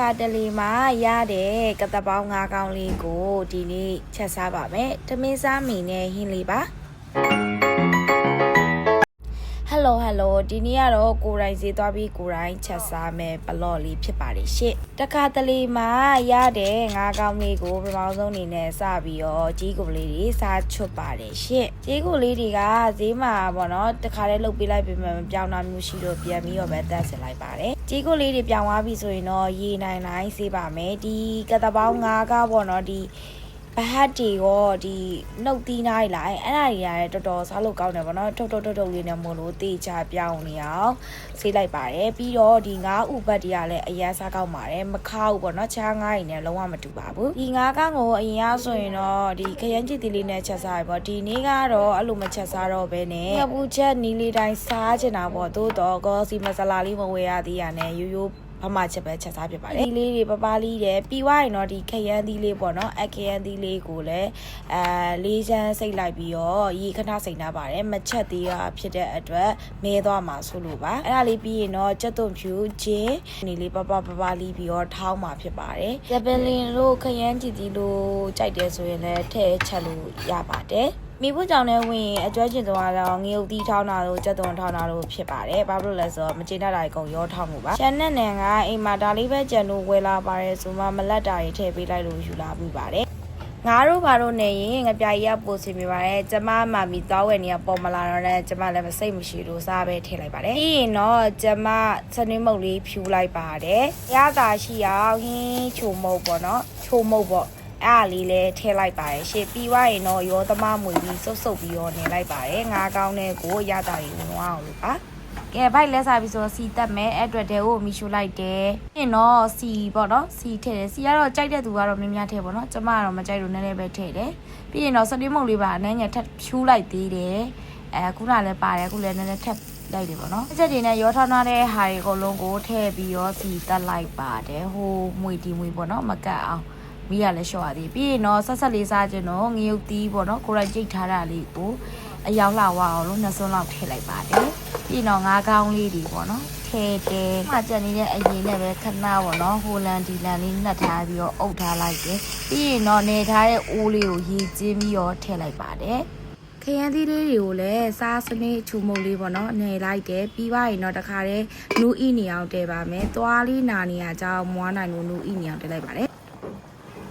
ကာတလီမှာရတဲ့ကတပေါင်း၅កောင်းလေးကိုဒီနေ့ချက်စားပါမယ်။တမင်းစားမီနဲ့ဟင်းလေးပါ။ Hello Hello ဒီနေ့ကတော့ကိုယ်တိုင်ဈေးသွားပြီးကိုယ်တိုင်ချက်စားမယ်ဘလော့လေးဖြစ်ပါတယ်ရှင့်။တခါတလေမှာရတဲ့ငါးကောင်းလေးကိုပထမဆုံးအနေနဲ့စပြီးတော့ကြီးကိုလေးတွေစားချွတ်ပါတယ်ရှင့်။ကြီးကိုလေးတွေကဈေးမှာပေါ့နော်တခါတည်းလုတ်ပေးလိုက်ပြင်မှမပြောင်းတာမျိုးရှိတော့ပြန်ပြီးတော့ပဲတက်ဆင်လိုက်ပါတယ်။ကြီးကိုလေးတွေပြောင်းသွားပြီဆိုရင်တော့ရေနိုင်နိုင်စေးပါမယ်။ဒီကတပေါင်းငါးကောင်းပေါ့နော်ဒီဘ ဟတ်တီရောဒီနှုတ်သီးနိုင်လာအဲ့အဲ့ဒါတွေရတယ်တော်တော်စားလို့ကောင်းတယ်ဗောနော်ထုတ်ထုတ်ထုတ်ထုတ်လေးနဲ့မို့လို့တေချာပြောင်းနေအောင်ဆေးလိုက်ပါတယ်ပြီးတော့ဒီငါးဥပတ်တွေကလည်းအရန်စားကောင်းပါတယ်မခါဘူးဗောနော်ချားငါးတွေနဲ့လုံးဝမတူပါဘူးဒီငါးကောင်းကိုအရင်ကဆိုရင်တော့ဒီခရမ်းချစ်တီလေးနဲ့ချက်စားရပေါ့ဒီနေ့ကတော့အဲ့လိုမချက်စားတော့ဘဲနဲ့ငပူချက်နီးလေးတိုင်းစားချင်တာပေါ့သို့တော့ဂေါစီမဆလာလေးမဝယ်ရသေးရနဲ့ရိုးရိုး ဘမချက်ပဲချက်စားဖြစ်ပါတယ်ဒီလေးတွေပပလေးတယ်ပြီးွားရင်တော့ဒီခရမ်းသီးလေးပေါ့နော်အခရမ်းသီးလေးကိုလည်းအဲလေးချမ်းစိတ်လိုက်ပြီးတော့ရေခဏစိတ်ထားပါတယ်မချက်သေးတာဖြစ်တဲ့အတွက်မဲသွားမှာဆိုလို့ပါအဲ့ဒါလေးပြီးရင်တော့ကြက်သွန်ဖြူချင်းနေလေးပပပပလေးပြီးတော့ထောင်းမှာဖြစ်ပါတယ်ဇပလင်လို့ခရမ်းကြည့်ကြည့်လို့ကြိုက်တယ်ဆိုရင်လည်းထည့်ချက်လို့ရပါတယ် မိဖို့ကြောင့်လည်းဝင်အကျွဲကျင်သွားတော့ငရုတ်တီးထောင်းတာလို့ကြက်သွန်ထောင်းတာလို့ဖြစ်ပါတယ်။ဘာလို့လဲဆိုတော့မကျေနပ်တာတွေအကုန်ရောထောင်းလို့ပါ။ချန်နဲ့နန်ကအိမ်မှာဒါလေးပဲကြံလို့ဝယ်လာပါတယ်ဆိုမှမလက်တာတွေထည့်ပေးလိုက်လို့ယူလာပြီးပါတယ်။ငါတို့ဘာလို့နေရင်ငပြာကြီးကပို့စီမိပါတယ်ကျမမမီသွားဝယ်နေရပေါ်မလာတော့နဲ့ကျမလည်းမစိတ်မရှိလို့စားပဲထည့်လိုက်ပါတယ်ပြီးရင်တော့ကျမစနွေးမုတ်လေးဖြူလိုက်ပါတယ်ရတာရှိအောင်ဟင်းချိုမုတ်ပေါ့နော်ချိုမုတ်ပေါ့ အဲ့အားလေးလည်းထည့်လိုက်ပါတယ်ရှေ့ပြီးွားရင်တော့ရောသမားမွေပြီးစုပ်စုပ်ပြီးတော့နေလိုက်ပါတယ်ငါးကောင်းတဲ့ကိုရတာတွေဝင်သွားအောင်လို့ပါကဲဘိုက်လဲစားပြီးဆိုတော့စီတက်မယ်အဲ့အတွက်တဲကိုမီရှိုလိုက်တယ်ပြီးရင်တော့စီပေါ့နော်စီထည့်တယ်စီကတော့ကြိုက်တဲ့သူကတော့များများထည့်ပေါ့နော်ကျမကတော့မကြိုက်လို့နည်းနည်းပဲထည့်တယ်ပြီးရင်တော့စတိမုတ်လေးပါအနှမ်းငယ်ထပ်ဖြူးလိုက်သေးတယ်အဲခုနလည်းပါတယ်အခုလည်းနည်းနည်းထပ်လိုက်တယ်ပေါ့နော်အချက်တွေနဲ့ရောထောင်းထားတဲ့ဟာတွေအကုန်လုံးကိုထည့်ပြီးတော့စီတက်လိုက်ပါတယ်ဟိုမွေတီမွေပေါ့နော်မကတ်အောင် မိရလဲလျှော့ရသေးပြီးရင်တော့ဆက်ဆက်လေးစားခြင်းတော့ငရုတ်သီးပေါ့နော်ကိုရိုက်ကြိတ်ထားတာလေးကိုအယောင်လာဝအောင်လို့နှစ်စွန်းလောက်ထည့်လိုက်ပါတယ်ပြီးရင်တော့ငါးကောင်းလေးတွေပေါ့နော်ထည့်တယ်မှကြံနေတဲ့အရင်နဲ့ပဲခဏပေါ့နော်ဟိုလန်ဒီလန်လေးနှက်ထားပြီးတော့အုပ်ထားလိုက်တယ်ပြီးရင်တော့နေထားတဲ့အိုးလေးကိုရေကျင်းပြီးတော့ထည့်လိုက်ပါတယ်ခရမ်းသီးလေးတွေကိုလည်းစားစနစ်ချူမုတ်လေးပေါ့နော်နေလိုက်တယ်ပြီးပါရင်တော့တခါတည်းနူးဤနေအောင်တည်ပါမယ်သွားလေးနာနေရကြအောင်မွားနိုင်လို့နူးဤနေအောင်တည်လိုက်ပါတယ်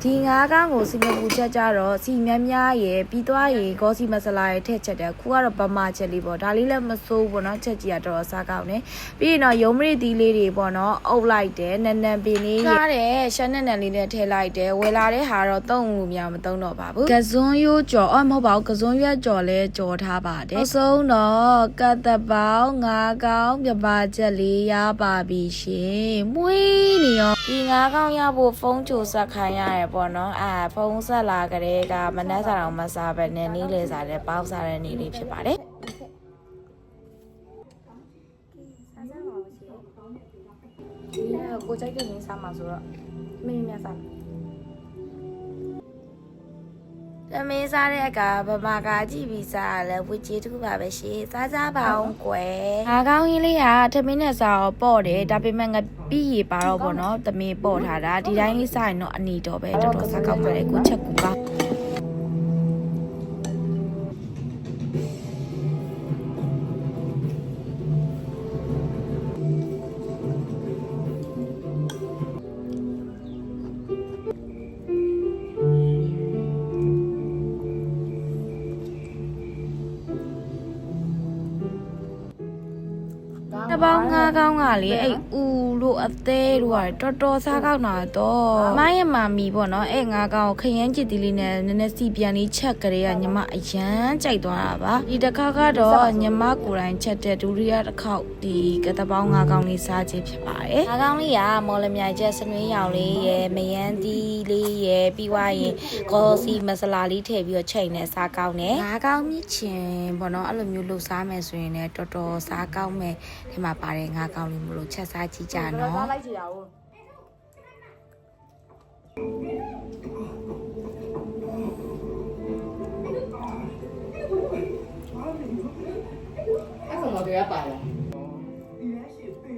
ဒီငါးကောင်းကိုစင်ကာပူချက်ကြတော့စီမြန်းများရယ်ပြီးသွားရယ်ဂေါစီမဆလာရယ်ထည့်ချက်တယ်ခုကတော့ဗမာချက်လေးပေါ့ဒါလေးလည်းမစိုးဘူးပေါ့နော်ချက်ကြီးကတော်တော်စားကောင်းတယ်ပြီးရင်တော့ယုံမရသီးလေးတွေပေါ့နော်အုပ်လိုက်တယ်နန်နန်ပင်လေးကားတယ်ရှမ်းနန်နန်လေးနဲ့ထည့်လိုက်တယ်ဝယ်လာတဲ့ဟာတော့သုံးလို့များမသုံးတော့ပါဘူးကစွန်းရိုးကြော်အော်မဟုတ်ပါဘူးကစွန်းရွက်ကြော်လဲကြော်ထားပါတယ်အဆုံးတော့ကတ်တပေါင်းငါးကောင်းပြပါချက်လေးရပါပြီရှင်မွေးနေရော ဒီငါးကောင်းရဖို့ဖုန်းကြိုဆက်ခိုင်းရတယ်ပေါ့နော်အာဖုန်းဆက်လာကြတဲ့ကမနှက်စားအောင်မစားပဲနဲ့နီးလေစားတဲ့ပေါင်းစားတဲ့နေလေးဖြစ်ပါတယ်ဒီကိုကြိုက်တဲ့ရင်းစားမှာဆိုတော့မင်းများစား သမင်းစားတဲ့အခါဗမာကကြည့်ပြီးစားရလဲဝစ်ကြီးတစ်ခုပါပဲရှင်စားကြပါအောင်ကွယ်ငါကောင်းကြီးလေးကသမင်းနဲ့စားတော့ပေါ့တယ်ဒါပေမဲ့ငပြီးရပါတော့ပေါ့နော်သမင်းပေါ့ထားတာဒီတိုင်းလေးစားရင်တော့အနီတော့ပဲတော်တော်စားကောက်ပါတယ်ကိုချက်ကူပါ ကောင်းကလေအဲ့ဦးလို့အသေးလို့ကတော်တော်စားကောက်တာတော့မရဲ့မာမီပေါ့နော်အဲ့ငါးကောင်းကိုခရမ်းချစ်တီလေးနဲ့နည်းနည်းစီပြန်လေးချက်ကြရညီမအရန်ကြိုက်သွားတာပါဒီတစ်ခါကတော့ညီမကိုယ်တိုင်ချက်တဲ့ဒူရီယာတစ်ခေါက်ဒီကတပေါင်းငါးကောင်းလေးစားခြင်းဖြစ်ပါတယ်ငါးကောင်းလေးကမော်လမြိုင်ချက်စနွေးရောင်လေးရယ်မယန်းသီးလေးရယ်ပြီးွားရင်ဂေါ်စီမဆလာလေးထည့်ပြီးတော့ချိန်နဲ့စားကောင်းတယ်ငါးကောင်းမြစ်ချင်ပေါ့နော်အဲ့လိုမျိုးလှူစားမယ်ဆိုရင်လည်းတော်တော်စားကောင်းမယ်ဒီမှာပါတယ်ငါးကောင်းလေးမလို့ချက်စားကြည့်ကြနော်စားလိုက်ကြည့်တာဟုတ်အဲ့ကောင်တော့တရားပါလား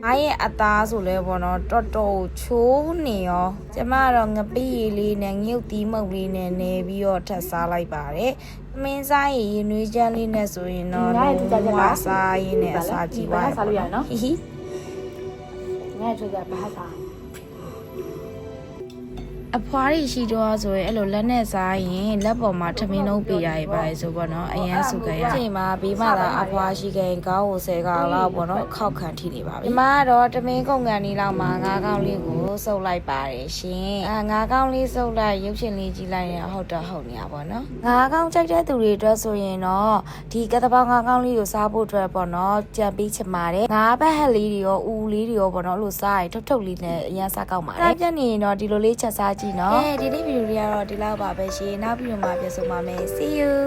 အားရဲ့အသားဆိုလဲပေါ့နော်တော်တော်ချိုးနေရောကျမကတော့ငပိရည်လေးနဲ့ငရုတ်သီးမုတ်လေးနဲ့နေပြီးတော့ထပ်စားလိုက်ပါတယ်မင်းစားရည်ရင်နွေးချမ်းလေးနဲ့ဆိုရင်တော့ငါ့ရဲ့သူကြကြပါဝါစားရင်းနဲ့အစာကြီးပါဘာစားလို့ရနော်ဟီဟီ ငါ့ချွေကဘာသာ အဖွားတွေရှိတော့ဆိုရင်အဲ့လိုလက်နဲ့စားရင်လက်ပေါ်မှာထမင်းလုံးပေးရရပါတယ်ဆိုပေါ့နော်အရန်စုကြရအချိန်မှာဘေးမှာသာအဖွားရှိခင်ကောင်းကိုဆယ်ကောင်လောက်ပေါ့နော်ခောက်ခံထိနေပါပြီဒီမှာကတော့တမင်းကုန်ကန်ဒီလောက်မှာငါးကောင်လေးကိုစုပ်လိုက်ပါတယ်ရှင်အာငါးကောင်လေးစုပ်လိုက်ရုပ်ရှင်လေးကြည့်လိုက်ရင်ဟုတ်တော့ဟုတ်နေရပါတော့ငါးကောင်ကြိုက်တဲ့သူတွေအတွက်ဆိုရင်တော့ဒီကတပေါင်းငါးကောင်လေးကိုစားဖို့အတွက်ပေါ့နော်ကြံပြီးချင်ပါတယ်ငါးဘက်ဟက်လေးတွေရောဦးလေးတွေရောပေါ့နော်အဲ့လိုစားရင်ထုတ်ထုတ်လေးနဲ့အရန်စားကောက်ပါတယ်စားပြတ်နေရင်တော့ဒီလိုလေးချက်စားကြည့်နော်အဲဒီနေ့ဗီဒီယိုလေးကတော့ဒီလောက်ပါပဲရှင်နောက်ဗီဒီယိုမှာပြန်ဆုံပါမယ် see you